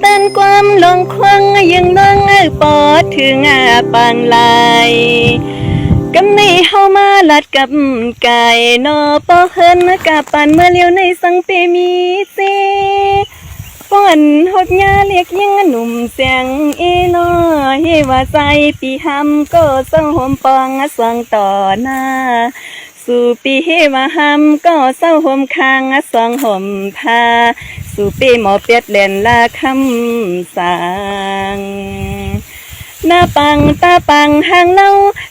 เต้นความลงควงยังน้องปอดถึงอาปังลายกำในเฮามาลัดกับไก่นอปอเฮินกับปันเมื่อเลี้ยวในสังเปมีเซป้อนหดยาเรียกยังหนุ่มเสียงเอลอเฮว่าใจปีหำก็ส่งหอมปองสวงต่อหน้าสู่ปีเฮว่าหำก็เศร้าห่มคางสองห่มผ้า สู่ปีหมอเปียดเล่นลาคำสางหน้าปังตาปังห่างเล่า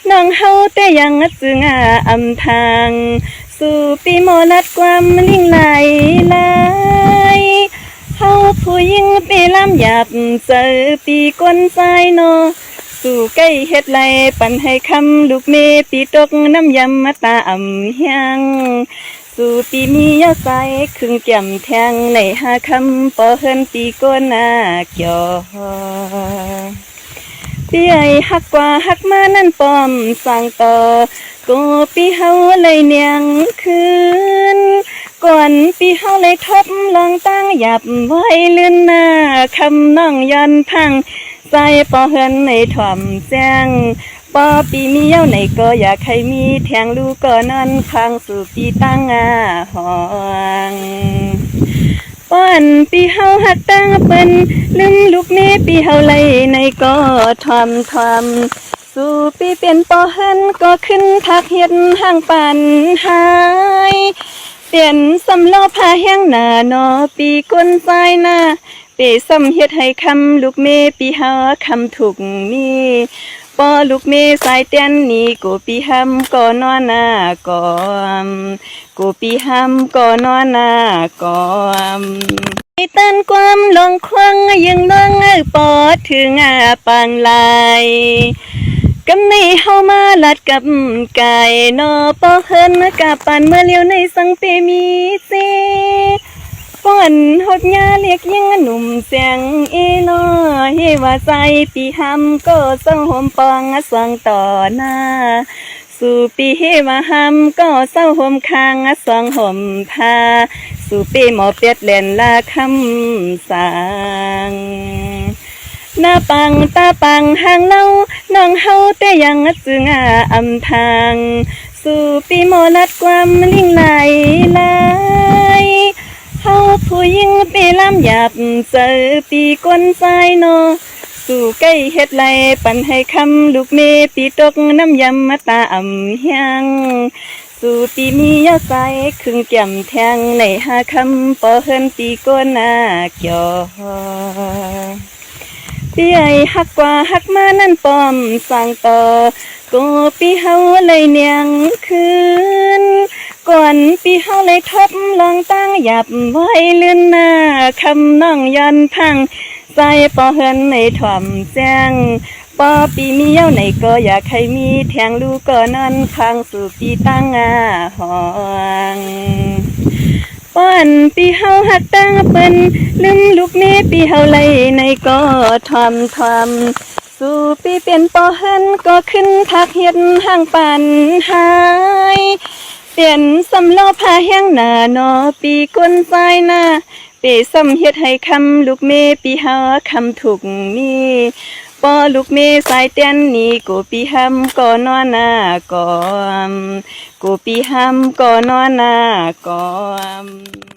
น้องเฮาแต่ยังจึงอาอำทาง สู่ปีหมอลัดความลิ่งไหลไหลเฮาผู้หญิงปีลำหยาบเจอปีก้นสายโนสู่ใกล้เฮ็ดไรปันให้คำลูกเมปีตกน้ำยำมาตาอ่ำเฮียง สู่ปีมียาใสครึ่งแก้มแทงในหาคำปอเฮินปีก้นนาเกี่ยวปีไอหักกว่าหักมานั่นปอมสั่งต่อกูปีเฮาเลยเนียงคืนก่อนปีเฮาเลยทบลองตั้งหยับไว้เลื่อนหน้าคำน้องยันพังใส่ปอเฮินในถ่อมแจ้ง ปอปีมีเย้าในก็อยากให้มีแทงลูกก็นอนค้างสู่ปีตั้งอาหองป้อนปีเฮาหักตั้งเปิ้นลืมลูกเมปีเฮาไลในก็ทอมทอมสู่ปีเป็นปอเฮินก็ขึ้นทักเฮ็ดห่างปันหายเปลี่ยนสำล้อผ้าแห้งหน้าหนอปีก้นสายหน้าเปซ้ำเฮ็ดให้คำลูกเมปีหาคำถูกนี่ ปอลูกเมสายเต้นนี่กูปีหำก็นอนหน้าก่อมกูปีหำก็นอนหน้าก่อมเต้นความลงควงยังน้องปอถึงอาปังลายกำในเฮามาลัดกับไก่นอปอเฮินกับปันเมื่อเลี้ยวในสังเปมีเซ ป้อนหดยาเรียกยังหนุ่มเสียงเอลอเฮว่าใจปีหำก็ส่งหอมปองสวงต่อหน้า สู่ปีเฮว่าหำก็เศร้าห่มคางสวงห่มผ้าสู่ปีหมอเปียดเล่นลาคำสางหน้าปังตาปังห่างเล่าน้องเฮาแต่ยังจึงอาอำทาง สู่ปีหมอลัดความลิ่งลไห บเจอปีก้นสายโนสู่ใกล้เฮ็ดไรปันให้คำลูกเมปีตกน้ำยำมาตาอ่ำเฮียงสู่ปีมียาใสครึ่งแก้มแทงในหาคำปอเฮินปีก้นนาเกี่ยวปีไอหักกว่าหักมานั่นปอมสั่งต่อกูปีเฮาเลยเนียงคืน ก่อนปีเฮาเลยทบลองตั้งหยับไว้เลื่อนหน้าคำน้องยันพังใส่ปอเฮินในถ่อมแจ้งปอปีมีเย้าในก็อยากให้มีแทงลูกก็นอนค้างสู่ปีตั้งอาหองป้อนปีเฮาหักตั้งเปิ้นลืมลูกเมปีเฮาไลในก็ทอมทอมสู่ปีเป็นปอเฮินก็ขึ้นทักเฮ็ดห่างปันหาย เปลี่ยนสำลอผ้าแห้งหนาหนอปีก้นสายหน้าเปซ้ำเฮ็ดให้คำลูกเมปีหาคำถูกนี่ปอลูกเมสายเต้นนี่กูปีหำก็นอนหน้าก่อมกูปีหำก็นอนหน้าก่อม